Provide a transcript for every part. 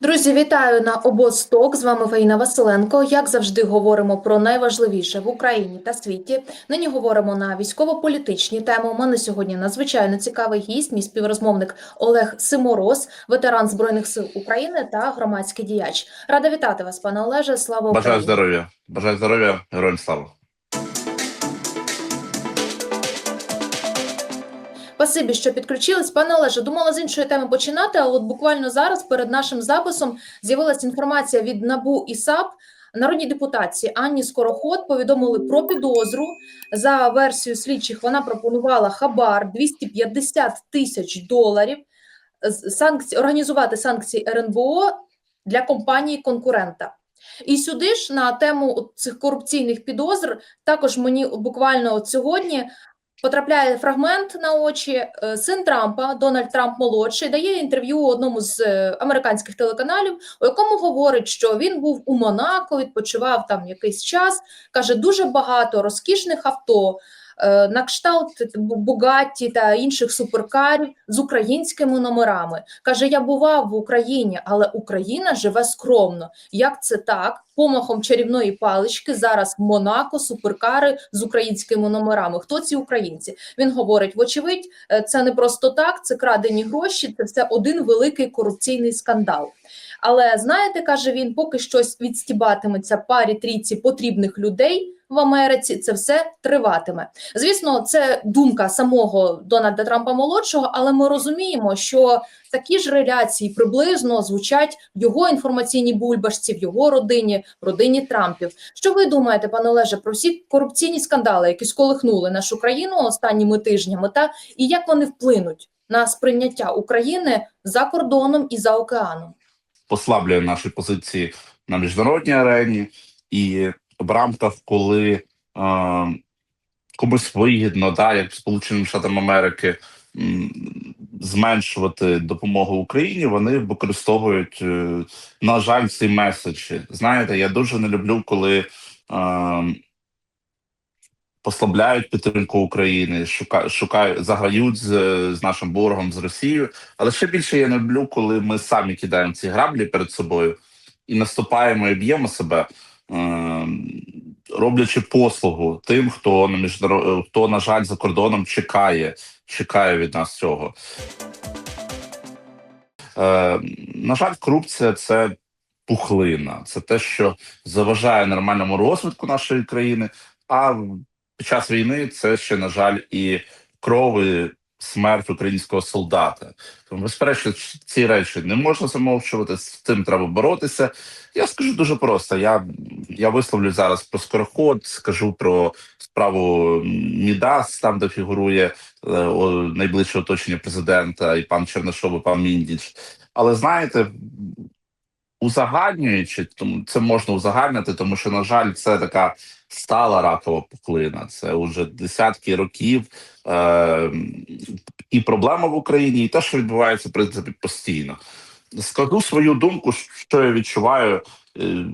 Друзі, вітаю на обосток. З вами Фаїна Василенко. Як завжди, говоримо про найважливіше в Україні та світі. Нині говоримо на військово-політичні теми. У мене сьогодні надзвичайно цікавий гість, мій співрозмовник Олег Симороз, ветеран збройних сил України та громадський діяч. Рада вітати вас, пане Олеже. Слава Бажаю здоров'я. Бажаю здоров'я, героям слава. Спасибі, що підключились. Пане Олеже, думала з іншої теми починати, але от буквально зараз перед нашим записом з'явилася інформація від НАБУ і САП. Народній депутатці Анні Скороход повідомили про підозру. За версією слідчих вона пропонувала хабар 250 тисяч доларів санкції, організувати санкції РНБО для компанії конкурента. І сюди ж на тему цих корупційних підозр також мені буквально от сьогодні потрапляє фрагмент на очі. Е, Син Трампа, Дональд Трамп молодший, дає інтерв'ю одному з е, американських телеканалів, у якому говорить, що він був у Монако, відпочивав там якийсь час. каже, дуже багато розкішних авто. Е, На кшталт Бугатті та інших суперкарів з українськими номерами каже: Я бував в Україні, але Україна живе скромно. Як це так? Помахом чарівної палички зараз Монако суперкари з українськими номерами. Хто ці українці? Він говорить: вочевидь, е, це не просто так, це крадені гроші, це все один великий корупційний скандал. Але знаєте, каже він, поки щось відстібатиметься парі трійці потрібних людей в Америці, це все триватиме. Звісно, це думка самого Дональда Трампа молодшого, але ми розуміємо, що такі ж реляції приблизно звучать в його інформаційній бульбашці, в його родині, в родині Трампів. Що ви думаєте, пане Олеже, про всі корупційні скандали, які сколихнули нашу країну останніми тижнями, та і як вони вплинуть на сприйняття України за кордоном і за океаном? Послаблює наші позиції на міжнародній арені і в рамках, коли е, комусь вигідно, да, як Сполученим Штатам Америки, зменшувати допомогу Україні, вони використовують, е, на жаль, ці меседжі. Знаєте, я дуже не люблю, коли. Е, послабляють підтримку України, шукають, шукають заграють з, з нашим ворогом з Росією. Але ще більше я не люблю, коли ми самі кидаємо ці граблі перед собою і наступаємо і б'ємо себе, е, роблячи послугу тим, хто на міжнарод... хто, на жаль, за кордоном чекає, чекає від нас цього. Е, на жаль, корупція це пухлина, це те, що заважає нормальному розвитку нашої країни. А під час війни це ще, на жаль, і кров, і смерть українського солдата. Тому, безперечно, ці речі не можна замовчувати, з цим треба боротися. Я скажу дуже просто: я я висловлю зараз про скороход, скажу про справу Мідас, там де фігурує е, найближче оточення президента, і пан Чернишов, і пан Міндіч. Але знаєте, узагальнюючи, тому це можна узагальнити, тому що, на жаль, це така стала ракова пухлина. Це вже десятки років е, і проблема в Україні, і те, що відбувається в принципі постійно. Складу свою думку, що я відчуваю, е,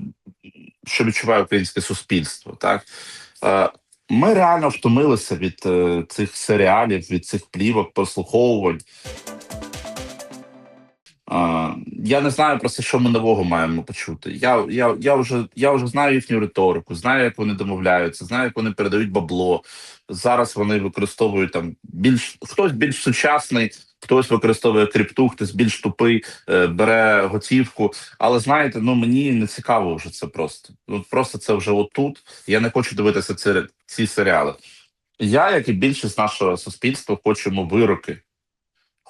що відчуває українське суспільство. Так е, ми реально втомилися від е, цих серіалів, від цих плівок, прослуховувань. Я не знаю просто, що ми нового маємо почути. Я я, я, вже я вже знаю їхню риторику, знаю, як вони домовляються, знаю, як вони передають бабло. Зараз вони використовують там більш хтось більш сучасний, хтось використовує крипту, хтось більш тупий, е, бере готівку. Але знаєте, ну мені не цікаво вже це просто. Ну просто це вже отут. Я не хочу дивитися ці, ці серіали. Я, як і більшість нашого суспільства, хочемо вироки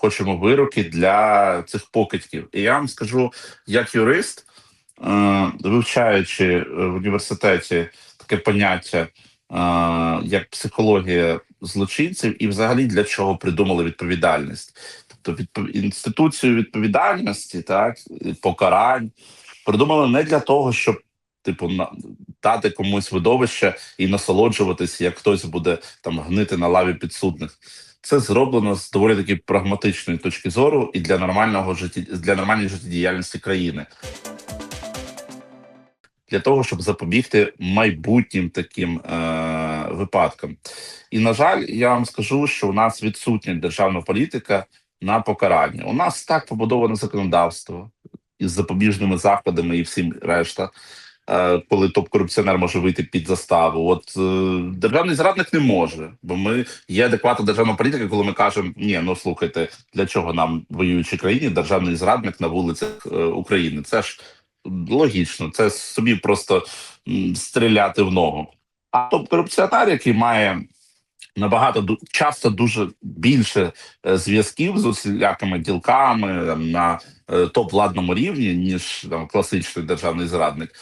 хочемо вироки для цих покидьків. І я вам скажу, як юрист, е, вивчаючи в університеті таке поняття, е, як психологія злочинців, і взагалі для чого придумали відповідальність, тобто відпов... інституцію відповідальності, так покарань придумали не для того, щоб. Типу, дати комусь видовище і насолоджуватися, як хтось буде там гнити на лаві підсудних. Це зроблено з доволі таки прагматичної точки зору і для нормального житті для нормальної життєдіяльності країни. Для того щоб запобігти майбутнім таким е- випадкам, і на жаль, я вам скажу, що у нас відсутня державна політика на покарання. У нас так побудоване законодавство, із запобіжними заходами і всім решта. Е, Коли топ-корупціонер може вийти під заставу, от е, державний зрадник не може, бо ми є адекватна державна політика, коли ми кажемо: ні, ну слухайте, для чого нам воюючій країні державний зрадник на вулицях е, України? Це ж логічно, це собі просто стріляти в ногу. А топ-корупціонер, який має набагато часто дуже більше зв'язків з усілякими ділками на топ-владному рівні, ніж там, класичний державний зрадник,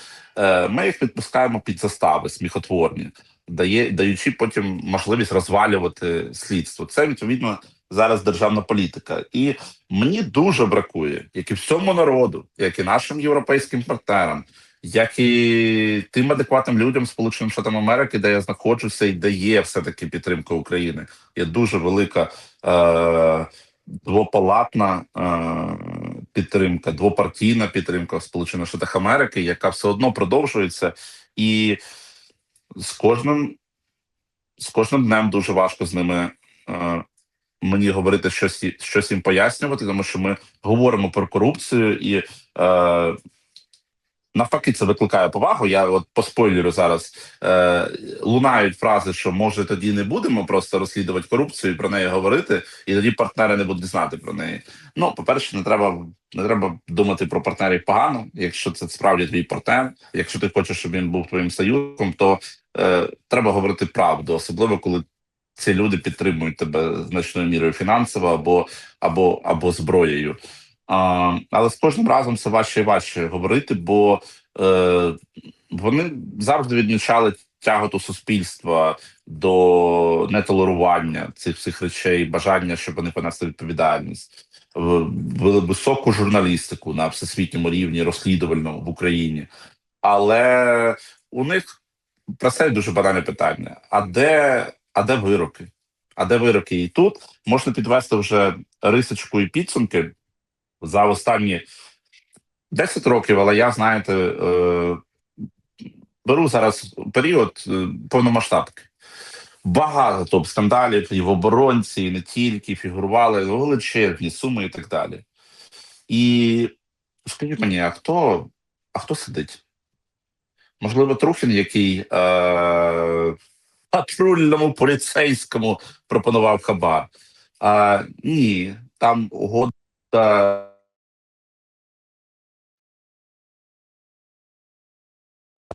ми їх відпускаємо під застави сміхотворні, дає, даючи потім можливість розвалювати слідство. Це відповідно зараз державна політика. І мені дуже бракує, як і всьому народу, як і нашим європейським партнерам, як і тим адекватним людям Сполученим Штатам Америки, де я знаходжуся, і де є все таки підтримка України. Є дуже велика е, двопалатна е, підтримка, двопартійна підтримка в Сполучених Штатах Америки, яка все одно продовжується, і з кожним з кожним днем дуже важко з ними. Е, Мені говорити щось щось їм пояснювати, тому що ми говоримо про корупцію і е, навпаки це викликає повагу. Я от по спойлеру зараз е, лунають фрази, що може тоді не будемо просто розслідувати корупцію і про неї говорити, і тоді партнери не будуть знати про неї. Ну, по-перше, не треба не треба думати про партнерів погано. Якщо це справді твій партнер, якщо ти хочеш, щоб він був твоїм союзником, то е, треба говорити правду, особливо коли ці люди підтримують тебе значною мірою фінансово або або або зброєю. Але з кожним разом це важче і важче говорити, бо е, вони завжди відмічали тяготу суспільства до нетолерування цих всіх речей, бажання, щоб вони понесли відповідальність, високу журналістику на всесвітньому рівні, розслідувальному в Україні. Але у них про це дуже банальне питання: а де, а де вироки? А де вироки? І тут можна підвести вже рисочку і підсумки за останні 10 років, але я, знаєте, е, беру зараз період е, повномасштабки. Багато топ скандалів і в оборонці, і не тільки фігурували величезні суми і так далі. І скажіть мені, а хто, а хто сидить? Можливо, Трухін, який е, патрульному поліцейському пропонував хабар. А, ні, там угода.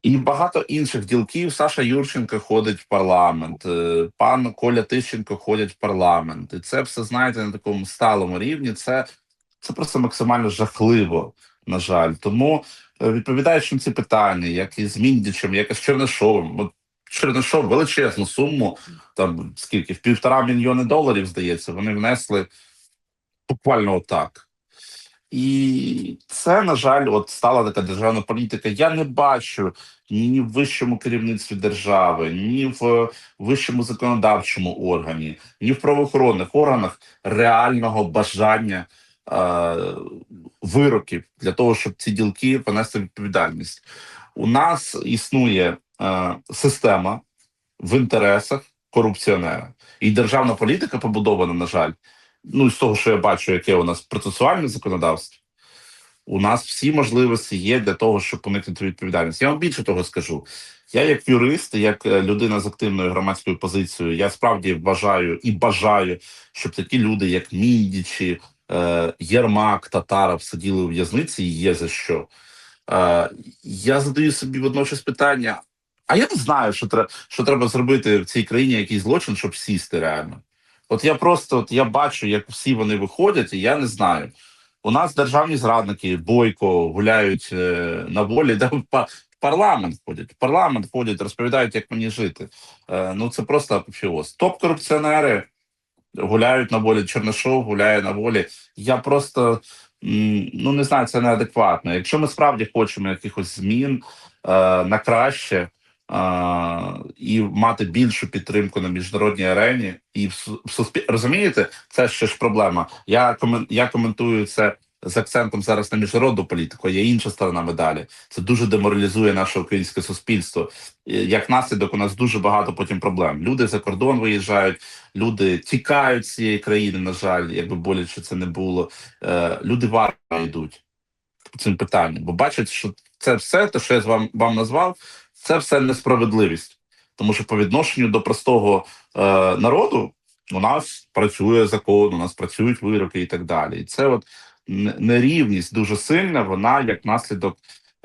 І багато інших ділків. Саша Юрченко ходить в парламент, е, пан Коля Тищенко ходять в парламент. І це все знаєте на такому сталому рівні. Це, це просто максимально жахливо, на жаль. Тому е, відповідаючи на ці питання, як і з Міндічем, як і з Чернишовим, от Чернишов величезну суму, там скільки в півтора мільйони доларів, здається, вони внесли буквально отак. І це, на жаль, от стала така державна політика. Я не бачу ні в вищому керівництві держави, ні в вищому законодавчому органі, ні в правоохоронних органах реального бажання е, вироків для того, щоб ці ділки понести відповідальність. У нас існує е, система в інтересах корупціонера, і державна політика побудована, на жаль, ну з того, що я бачу, яке у нас процесуальне законодавство, у нас всі можливості є для того, щоб уникнути відповідальність. Я вам більше того скажу. Я, як юрист, як е, людина з активною громадською позицією, я справді вважаю і бажаю, щоб такі люди, як Міндічі, е, Єрмак, Татаров, сиділи у в'язниці і є за що. Е, я задаю собі водночас питання: а я не знаю, що, тре- що треба зробити в цій країні якийсь злочин, щоб сісти реально. От я просто от я бачу, як всі вони виходять, і я не знаю. У нас державні зрадники бойко гуляють е, на волі, де в, парламент ходять. В парламент ходять, розповідають, як мені жити. Е, ну це просто апофеоз. Топ-корупціонери гуляють на волі. Чернишов гуляє на волі. Я просто м, ну не знаю, це неадекватно. Якщо ми справді хочемо якихось змін е, на краще. А, і мати більшу підтримку на міжнародній арені, і в, в суспіль... розумієте, це ще ж проблема. Я комен... я коментую це з акцентом зараз на міжнародну політику. Є інша сторона медалі. Це дуже деморалізує наше українське суспільство. Як наслідок, у нас дуже багато потім проблем. Люди за кордон виїжджають, люди тікають з цієї країни. На жаль, якби боляче це не було. Е, люди в армію йдуть. цим питанням. Бо бачать, що це все, те, що я вам, вам назвав, це все несправедливість. Тому що по відношенню до простого е, народу у нас працює закон, у нас працюють вироки і так далі. І це от нерівність дуже сильна, вона як наслідок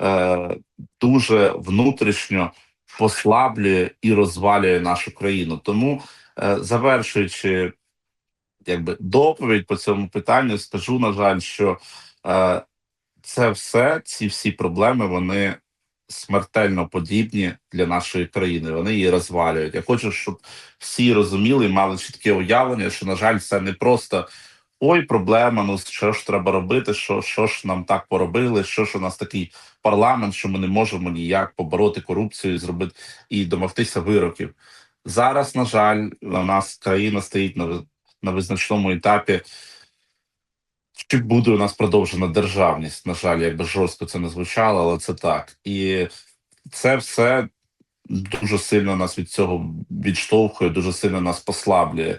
е, дуже внутрішньо послаблює і розвалює нашу країну. Тому, е, завершуючи якби доповідь по цьому питанню, скажу, на жаль, що е, це все, ці всі проблеми, вони смертельно подібні для нашої країни. Вони її розвалюють. Я хочу, щоб всі розуміли і мали чітке уявлення, що, на жаль, це не просто. Ой, проблема, ну що ж треба робити? Що, що ж нам так поробили? Що ж у нас такий парламент, що ми не можемо ніяк побороти корупцію і зробити і домогтися вироків. Зараз, на жаль, у нас країна стоїть на, на визначному етапі. Чи буде у нас продовжена державність? На жаль, якби жорстко це не звучало, але це так. І це все дуже сильно нас від цього відштовхує, дуже сильно нас послаблює.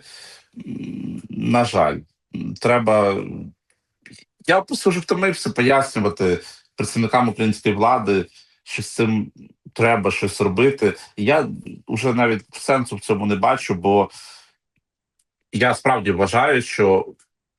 На жаль, треба. Я просто вже втомився пояснювати представникам української влади, що з цим треба щось робити. Я вже навіть сенсу в цьому не бачу, бо я справді вважаю, що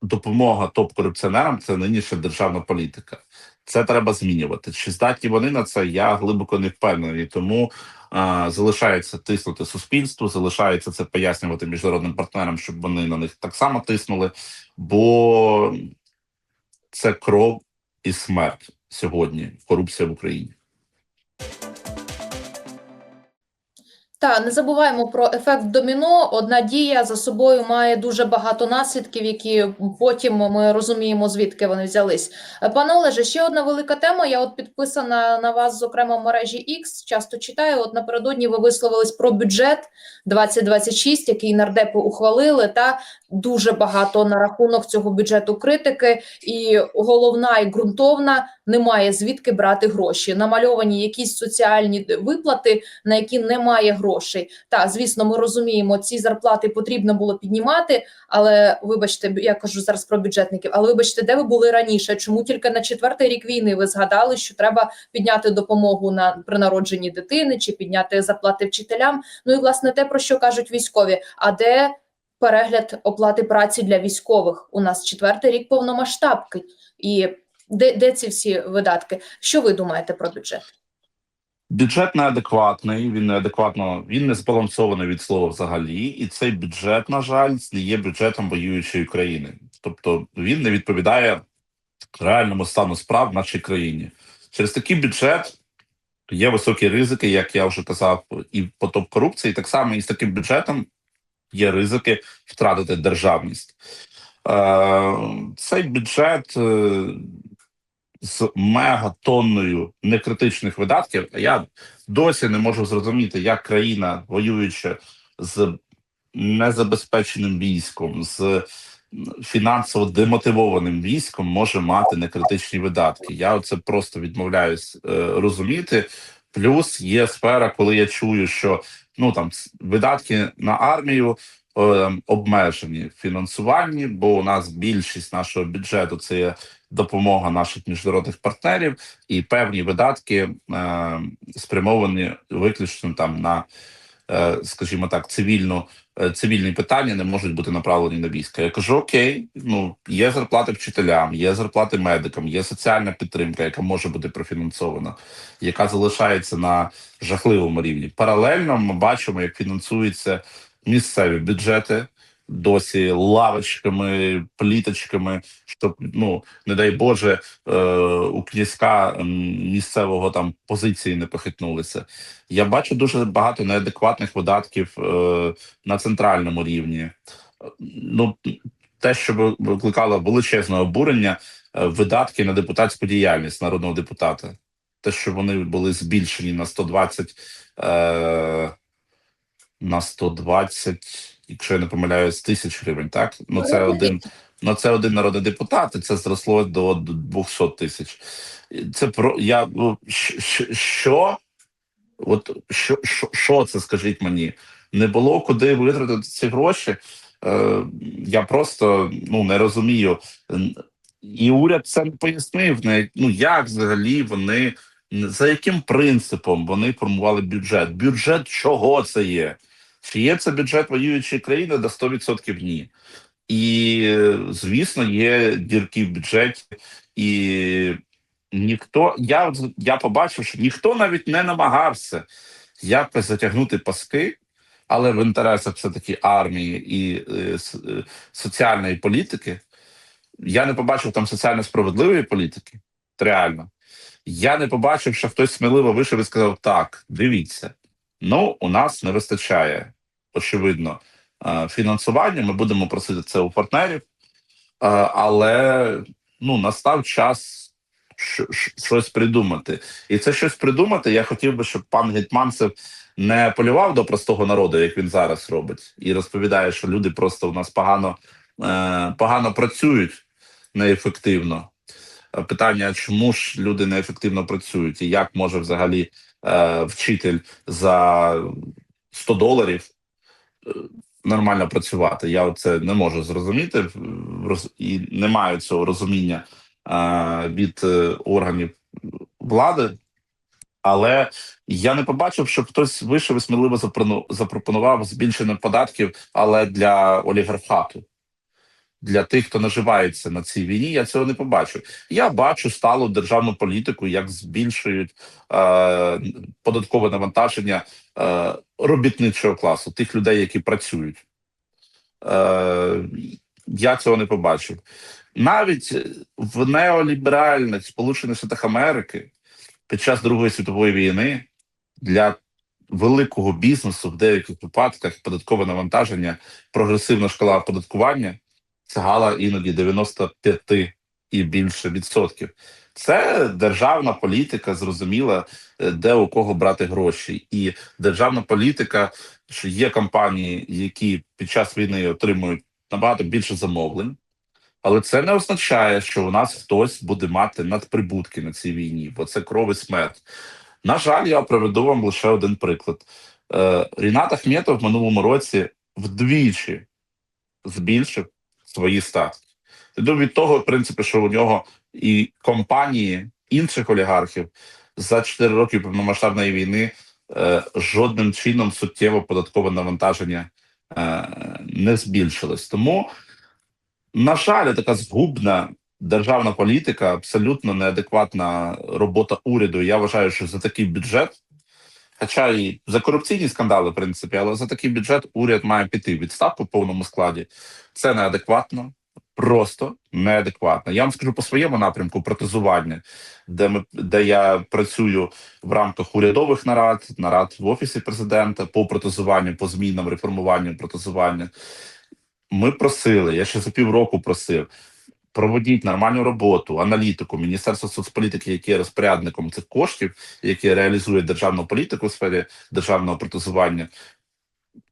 допомога топ-корупціонерам це нинішня державна політика. Це треба змінювати. Чи здатні вони на це? Я глибоко не впевнений. Тому а, залишається тиснути суспільству, залишається це пояснювати міжнародним партнерам, щоб вони на них так само тиснули. Бо це кров і смерть сьогодні. Корупція в Україні. Та не забуваємо про ефект доміно. Одна дія за собою має дуже багато наслідків, які потім ми розуміємо, звідки вони взялись. Пане Олеже, ще одна велика тема. Я от підписана на вас, зокрема, в мережі X, Часто читаю. От напередодні ви висловились про бюджет 2026, який нардепи ухвалили. Та дуже багато на рахунок цього бюджету критики, і головна і ґрунтовна немає звідки брати гроші. Намальовані якісь соціальні виплати, на які немає грошей. Та звісно, ми розуміємо, ці зарплати потрібно було піднімати. Але вибачте, я кажу зараз про бюджетників. Але вибачте, де ви були раніше? Чому тільки на четвертий рік війни ви згадали, що треба підняти допомогу на при народженні дитини чи підняти зарплати вчителям? Ну і власне те про що кажуть військові. А де перегляд оплати праці для військових? У нас четвертий рік повномасштабки, і де, де ці всі видатки? Що ви думаєте про бюджет? Бюджет неадекватний, він неадекватно, він не збалансований від слова взагалі, і цей бюджет, на жаль, не є бюджетом воюючої країни. Тобто він не відповідає реальному стану справ в нашій країні. Через такий бюджет є високі ризики, як я вже казав, і по топ корупції. Так само і з таким бюджетом є ризики втратити державність. Е, цей бюджет. З мегатонною некритичних видатків. Я досі не можу зрозуміти, як країна, воюючи з незабезпеченим військом, з фінансово демотивованим військом, може мати некритичні видатки. Я це просто відмовляюсь е, розуміти. Плюс є сфера, коли я чую, що ну там видатки на армію обмежені в фінансуванні, бо у нас більшість нашого бюджету це є допомога наших міжнародних партнерів, і певні видатки е, спрямовані виключно там на, е, скажімо так, цивільну. е, Цивільні питання не можуть бути направлені на військо. Я кажу: окей, ну є зарплати вчителям, є зарплати медикам, є соціальна підтримка, яка може бути профінансована, яка залишається на жахливому рівні. Паралельно ми бачимо, як фінансуються місцеві бюджети досі лавочками, пліточками, щоб ну не дай Боже, е, у князька місцевого там позиції не похитнулися. Я бачу дуже багато неадекватних видатків е, на центральному рівні. Е, Ну те, що викликало величезне обурення, е, видатки на депутатську діяльність народного депутата. Те, що вони були збільшені на 120, е, на 120, якщо я не помиляюсь, тисяч гривень, так? Ну це один Ну, це один народний депутат, і це зросло до 200 тисяч. Це про я ну, що? От що, що, що це, скажіть мені? Не було куди витратити ці гроші. Е, я просто ну не розумію. І уряд це не пояснив. Не, ну як взагалі вони за яким принципом вони формували бюджет? Бюджет чого це є? Чи є це бюджет воюючої країни до 100% ні? І звісно, є дірки в бюджеті, і ніхто я, я побачив, що ніхто навіть не намагався якось затягнути паски, але в інтересах все-таки армії і е, е, соціальної політики. Я не побачив там соціально справедливої політики. Реально. Я не побачив, що хтось сміливо вийшов і сказав: так, дивіться, ну у нас не вистачає, очевидно, е, фінансування. Ми будемо просити це у партнерів, Е, але ну настав час щось придумати. І це щось придумати. Я хотів би, щоб пан Гетьманцев не полював до простого народу, як він зараз робить, і розповідає, що люди просто у нас погано, е, погано працюють неефективно. Питання, чому ж люди неефективно працюють, і як може взагалі е, вчитель за 100 доларів е, нормально працювати? Я це не можу зрозуміти і не маю цього розуміння е, від е, органів влади. Але я не побачив, щоб хтось вийшов і сміливо запропонував збільшення податків, але для олігархату, для тих, хто наживається на цій війні, я цього не побачив. Я бачу сталу державну політику, як збільшують е, податкове навантаження е, робітничого класу, тих людей, які працюють. Е, я цього не побачив. Навіть в неоліберальних Сполучених Штатах Америки під час Другої світової війни для великого бізнесу в деяких випадках податкове навантаження, прогресивна шкала оподаткування сягала іноді 95 і більше відсотків. Це державна політика, зрозуміла, е, де у кого брати гроші, і державна політика, що є компанії, які під час війни отримують набагато більше замовлень. Але це не означає, що у нас хтось буде мати надприбутки на цій війні, бо це кров і смерть. На жаль, я приведу вам лише один приклад. Е, Рінат Ахметов в минулому році вдвічі збільшив свої статки. Йду від того, в принципі, що у нього і компанії інших олігархів за 4 роки повномасштабної війни е, жодним чином суттєво податкове навантаження е, не збільшилось. Тому на жаль, така згубна державна політика, абсолютно неадекватна робота уряду. Я вважаю, що за такий бюджет, хоча і за корупційні скандали, в принципі, але за такий бюджет уряд має піти відставку в повному складі. Це неадекватно, просто неадекватно. Я вам скажу по своєму напрямку протезування, де ми де я працюю в рамках урядових нарад, нарад в офісі президента по протезуванню, по змінам, реформуванню протезування. Ми просили, я ще за півроку просив. Проводіть нормальну роботу, аналітику, Міністерство соцполітики, яке є розпорядником цих коштів, яке реалізує державну політику в сфері державного протезування.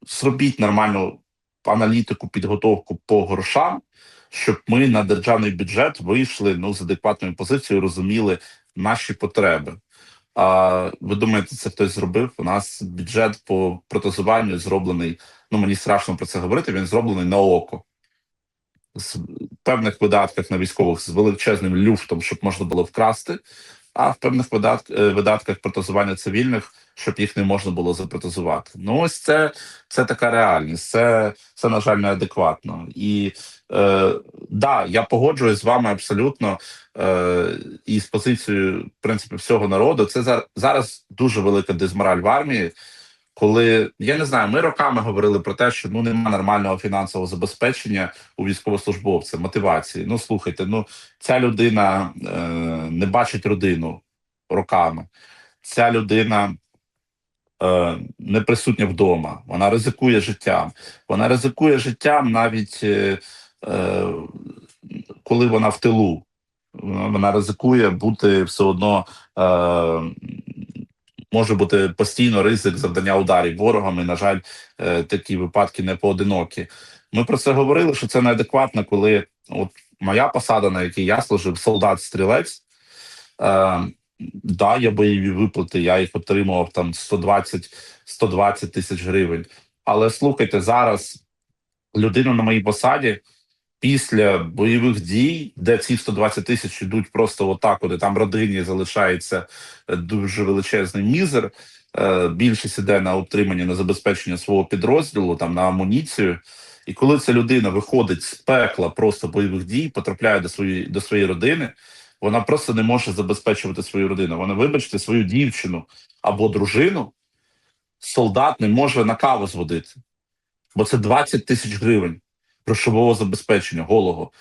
Зробіть нормальну аналітику, підготовку по грошам, щоб ми на державний бюджет вийшли ну з адекватною позицією, розуміли наші потреби. А ви думаєте, це хтось зробив? У нас бюджет по протезуванню зроблений. Ну мені страшно про це говорити. Він зроблений на око з певних видатках на військових з величезним люфтом, щоб можна було вкрасти, а в певних видатк, е, видатках протезування цивільних, щоб їх не можна було запротезувати. Ну ось це, це така реальність. Це, це на жаль, неадекватно. І е, да, я погоджуюсь з вами абсолютно е, і з позицією в принципі всього народу. Це за- зараз дуже велика дезмораль в армії. Коли я не знаю, ми роками говорили про те, що ну немає нормального фінансового забезпечення у військовослужбовця, мотивації. Ну слухайте, ну ця людина е, не бачить родину роками. Ця людина е, не присутня вдома. Вона ризикує життям. Вона ризикує життям навіть е, е, коли вона в тилу. Вона ризикує бути все одно. Е, може бути постійно ризик завдання ударів ворогами. На жаль, е, такі випадки не поодинокі. Ми про це говорили, що це неадекватно, коли от моя посада, на якій я служив, солдат-стрілець. Е, да, є бойові виплати, я їх отримував там 120 120 тисяч гривень. Але слухайте, зараз людина на моїй посаді після бойових дій, де ці 120 тисяч йдуть просто отак, куди там родині залишається е, дуже величезний мізер. Е, Більшість іде на утримання на забезпечення свого підрозділу, там на амуніцію. І коли ця людина виходить з пекла просто бойових дій, потрапляє до своєї до своєї родини, вона просто не може забезпечувати свою родину. Вона, вибачте, свою дівчину або дружину солдат не може на каву зводити, бо це 20 тисяч гривень грошового забезпечення голого.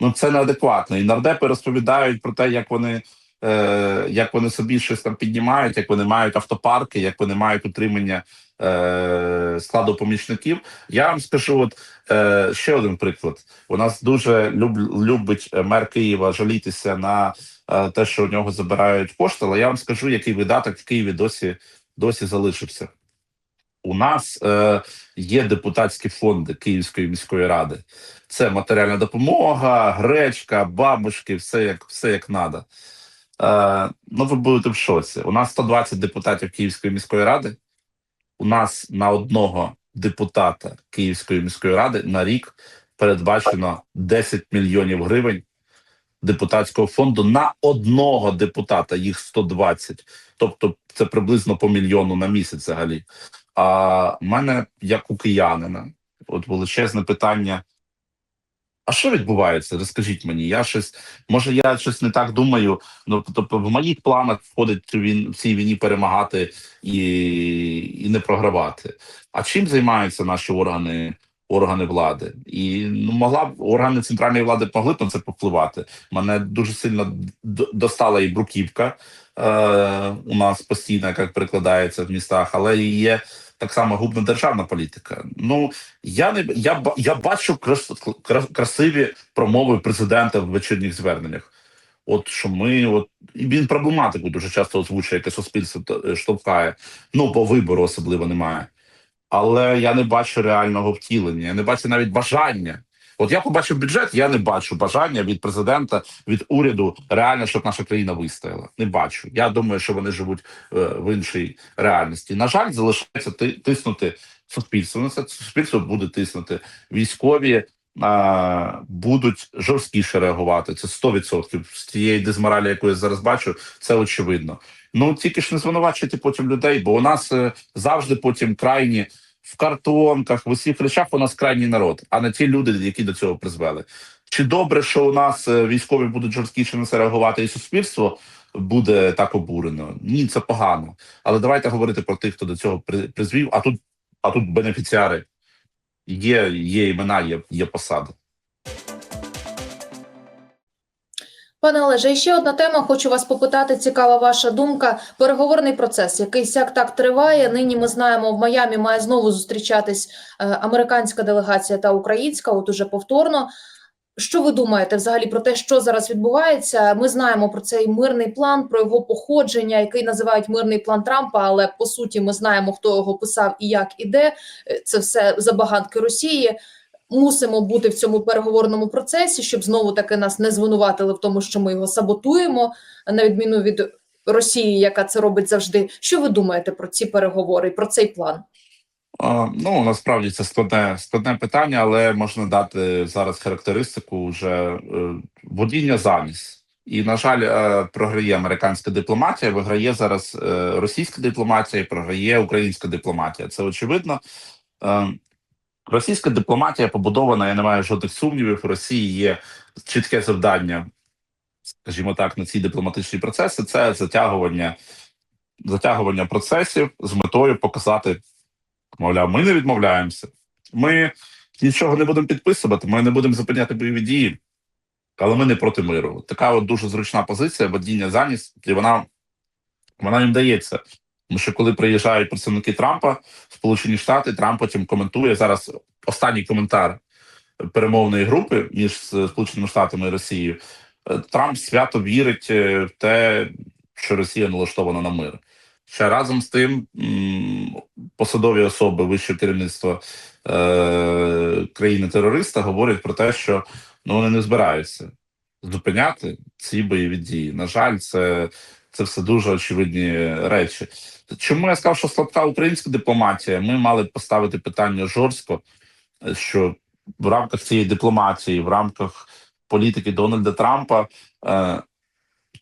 Ну це неадекватно. І нардепи розповідають про те, як вони. Е, як вони собі щось там піднімають, як вони мають автопарки, як вони мають утримання е, складу помічників. Я вам скажу, от е, ще один приклад. У нас дуже люб, любить е, мер Києва жалітися на е, те, що у нього забирають кошти, але я вам скажу, який видаток в Києві досі, досі залишився. У нас е, є депутатські фонди Київської міської ради. Це матеріальна допомога, гречка, бабушки, все як все як надо. Е, ну, ви будете в шоці. У нас 120 депутатів Київської міської ради. У нас на одного депутата Київської міської ради на рік передбачено 10 мільйонів гривень депутатського фонду на одного депутата, їх 120. Тобто це приблизно по мільйону на місяць взагалі. А в мене, як у киянина, от величезне питання. А що відбувається? Розкажіть мені. Я щось, може, я щось не так думаю. Ну тобто, в моїх планах входить він в цій війні перемагати і, і не програвати. А чим займаються наші органи, органи влади? І ну могла б органи центральної влади могли б на це попливати. Мене дуже сильно достала і бруківка е, у нас постійно, яка перекладається в містах, але і є так само губна державна політика. Ну я не я я бачу крас, крас, красиві промови президента в вечірніх зверненнях. От що ми, от і він проблематику дуже часто озвучує, яке суспільство штовхає. Ну по вибору особливо немає. Але я не бачу реального втілення, я не бачу навіть бажання. От я побачив бюджет, я не бачу бажання від президента, від уряду реально, щоб наша країна вистояла. Не бачу. Я думаю, що вони живуть е, в іншій реальності. На жаль, залишається тиснути суспільство. На це суспільство буде тиснути. Військові а, будуть жорсткіше реагувати. Це 100%. з тієї дезморалі, яку я зараз бачу, це очевидно. Ну тільки ж не звинувачуйте потім людей, бо у нас е, завжди потім крайні в картонках, в усіх речах у нас крайній народ, а не ті люди, які до цього призвели. Чи добре, що у нас е, військові будуть жорсткіше на це реагувати, і суспільство буде так обурено? Ні, це погано. Але давайте говорити про тих, хто до цього при- призвів. А тут, а тут бенефіціари є, є імена, є, є посади. Пане Олеже, ще одна тема. Хочу вас попитати. Цікава ваша думка. Переговорний процес, який сяк так триває. Нині ми знаємо, в Майамі має знову зустрічатись е, американська делегація та українська. От уже повторно. Що ви думаєте взагалі про те, що зараз відбувається? Ми знаємо про цей мирний план, про його походження, який називають мирний план Трампа. Але по суті, ми знаємо, хто його писав і як і де. Е, Це все забаганки Росії. Мусимо бути в цьому переговорному процесі, щоб знову таки нас не звинуватили в тому, що ми його саботуємо, на відміну від Росії, яка це робить завжди. Що ви думаєте про ці переговори, про цей план? Ну насправді це складне складне питання, але можна дати зараз характеристику вже е, водіння заміс. І на жаль, е, програє американська дипломатія, виграє зараз е, російська дипломатія, і програє українська дипломатія. Це очевидно. Російська дипломатія побудована, я не маю жодних сумнівів. У Росії є чітке завдання, скажімо так, на ці дипломатичні процеси. Це затягування, затягування процесів з метою показати Мовляв, ми не відмовляємося. Ми нічого не будемо підписувати, ми не будемо зупиняти бойові дії, але ми не проти миру. Така от дуже зручна позиція, водіння заніс, і вона, вона їм дається. Тому що коли приїжджають представники Трампа Сполучені Штати, Трамп потім коментує зараз останній коментар перемовної групи між Сполученими Штатами і Росією. Е, Трамп свято вірить е, в те, що Росія налаштована на мир. Ще разом з тим посадові особи вищого керівництва е, країни-терориста говорять про те, що ну вони не збираються зупиняти ці бойові дії. На жаль, це, це все дуже очевидні речі. Чому я сказав, що слабка українська дипломатія? Ми мали б поставити питання жорстко, що в рамках цієї дипломатії, в рамках політики Дональда Трампа е,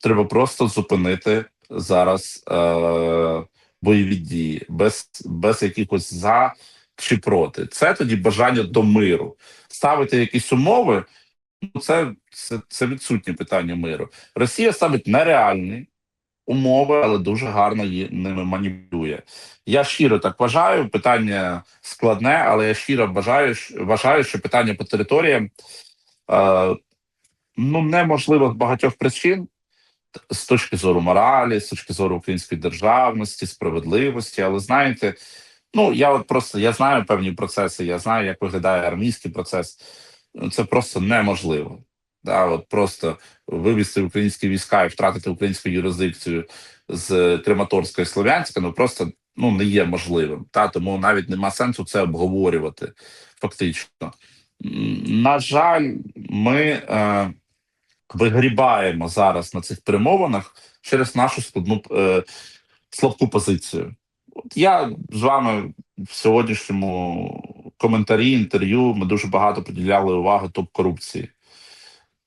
треба просто зупинити зараз е, бойові дії без, без якихось за чи проти. Це тоді бажання до миру. Ставити якісь умови. Ну, це, це, це відсутнє питання миру. Росія ставить нереальні умови, але дуже гарно ними маніпулює. Я щиро так вважаю. Питання складне, але я щиро що- вважаю, що питання по територіям е, ну неможливо з багатьох причин. З точки зору моралі, з точки зору української державності, справедливості, але знаєте, ну я от просто я знаю певні процеси, я знаю, як виглядає армійський процес. Це просто неможливо. Да, от просто вивести українські війська і втратити українську юрисдикцію з Краматорська і Слов'янська, ну просто ну не є можливим. Та тому навіть нема сенсу це обговорювати. Фактично, на жаль, ми е, вигрібаємо зараз на цих перемовинах через нашу складну е, слабку позицію. От я з вами в сьогоднішньому коментарі, інтерв'ю ми дуже багато приділяли уваги топ корупції.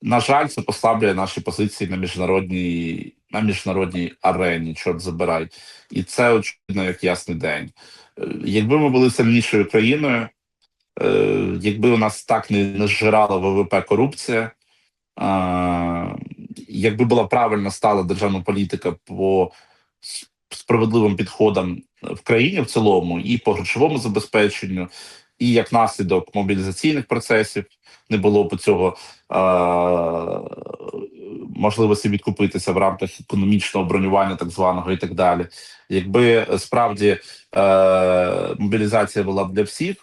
На жаль, це послаблює наші позиції на міжнародній на міжнародній арені, чорт забирай. І це очевидно як ясний день. Е, Якби ми були сильнішою країною, е, якби у нас так не, не зжирала ВВП корупція, е, якби була правильно стала державна політика по справедливим підходам в країні в цілому, і по грошовому забезпеченню, і як наслідок мобілізаційних процесів не було б цього можливості відкупитися в рамках економічного бронювання, так званого, і так далі. Якби е, справді е, мобілізація була б для всіх,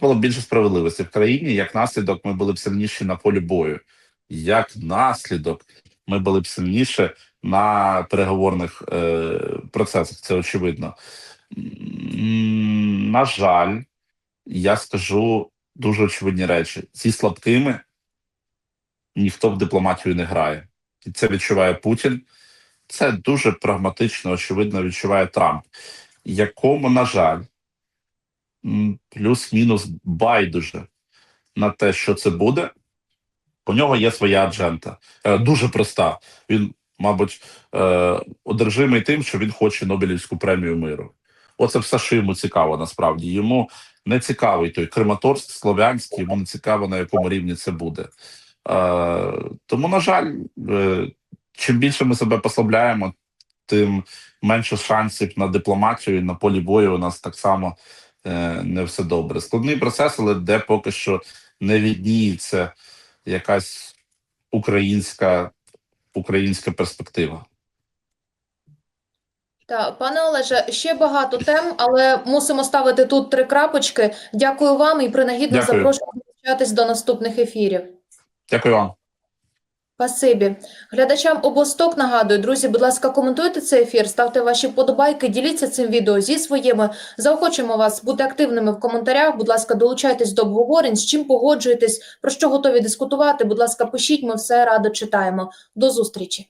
було б більше справедливості в країні. Як наслідок, ми були б сильніші на полі бою. Як наслідок, ми були б сильніше на переговорних е, процесах. Це очевидно. На жаль, я скажу дуже очевидні речі: зі слабкими ніхто в дипломатію не грає. І це відчуває Путін. Це дуже прагматично, очевидно, відчуває Трамп, якому, на жаль, плюс-мінус байдуже на те, що це буде. У нього є своя аджента. Е, дуже проста. Він, мабуть, е, одержимий тим, що він хоче Нобелівську премію миру. Оце все, що йому цікаво, насправді. Йому не цікавий той Крематорськ, Слов'янський, йому не цікаво, на якому рівні це буде. Тому, на жаль, е, чим більше ми себе послабляємо, тим менше шансів на дипломатію і на полі бою у нас так само е, не все добре. Складний процес, але де поки що не відніється якась українська, українська перспектива. Та пане Олеже, ще багато тем, але мусимо ставити тут три крапочки. Дякую вам і принагідно запрошую долучатись до наступних ефірів. Дякую вам. Спасибі. Глядачам обосток нагадую, друзі, будь ласка, коментуйте цей ефір, ставте ваші подобайки, діліться цим відео зі своїми. Заохочуємо вас бути активними в коментарях. Будь ласка, долучайтесь до обговорень, з чим погоджуєтесь, про що готові дискутувати. Будь ласка, пишіть, ми все радо читаємо. До зустрічі.